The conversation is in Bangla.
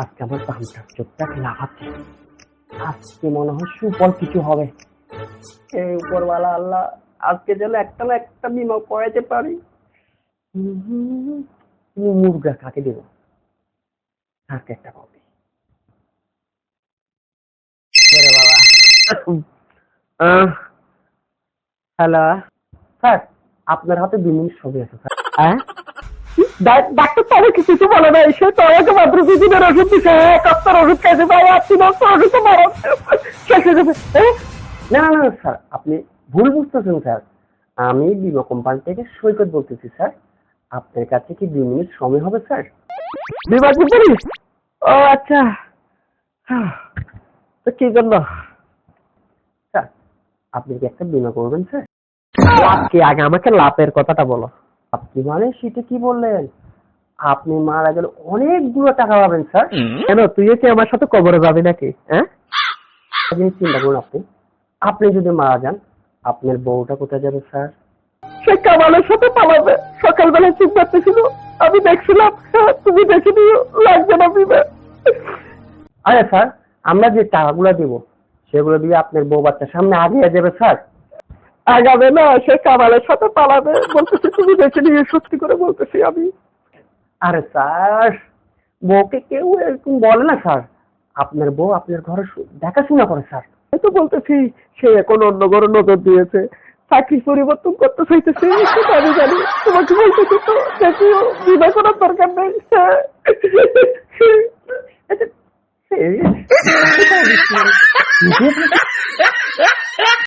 আজকে আমার পামটা চোখটা লাগাচ্ছে আজকে মনে হয় সুফল কিছু হবে। এই উপরওয়ালা আল্লাহ আজকে যেন একটা না একটা বিমা করাইতে পারি। মুরগা কাকে দেব? কাকে একটা কপি বাবা। হ্যালো। স্যার আপনার হাতে দু মিনিট ছবি আছে স্যার। হ্যাঁ? ডাক্তার তো আমাকে কিছু বলে না সে তো আমাকে মাত্র দুদিনের ওষুধ দিছে এক সপ্তাহের ওষুধ খাইছে ভাই আর তিন সপ্তাহ ওষুধ তো মারা শেষ হয়ে যাবে হ্যাঁ? না না না স্যার আপনি ভুল বুঝতেছেন স্যার আমি বিমা কোম্পানি থেকে সৈকত বলতেছি স্যার আপনার কাছে কি দুই মিনিট সময় হবে স্যার বিমা কোম্পানি ও আচ্ছা। হ্যাঁ, তো কি করল? স্যার আপনি কি একটা বিমা করবেন স্যার লাভ কি আগে আমাকে লাভের কথাটা বলো। আপনি মানে সেটা কি বললেন? আপনি মারা গেলে অনেকগুলো টাকা পাবেন স্যার। কেন? তুইও কি আমার সাথে কবরে যাবি নাকি? হ্যাঁ? জিনিস চিন্তা করুন আপনি। আপনি যদি মারা যান আপনার বউটা কোথায় যাবে স্যার? সে কামালের সাথে পালাবে। সকালবেলা চিন্তা ছিল আমি দেখছিলাম তুমি দেখে নিও লাগবে না বিবে আরে স্যার আমরা যে টাকাগুলো দিব সেগুলো দিয়ে আপনার বউ বাচ্চার সামনে আগিয়ে যাবে স্যার। আগাবে না সে কামালের সাথে পালাবে। বলতেছি তুমি দেখে নিয়ে সত্যি করে বলতেছি আমি। আরে স্যার বউকে কেউ এরকম বলে না স্যার আপনার বউ আপনার ঘরে দেখাশোনা করে স্যার এই তো বলতেছি সে এখন অন্য ঘরে নজর দিয়েছে চাকরি পরিবর্তন করতে চাইতেছে আমি জানি তোমাকে বলতেছি তো দেখিও বিনা করার দরকার নেই আচ্ছা, এই-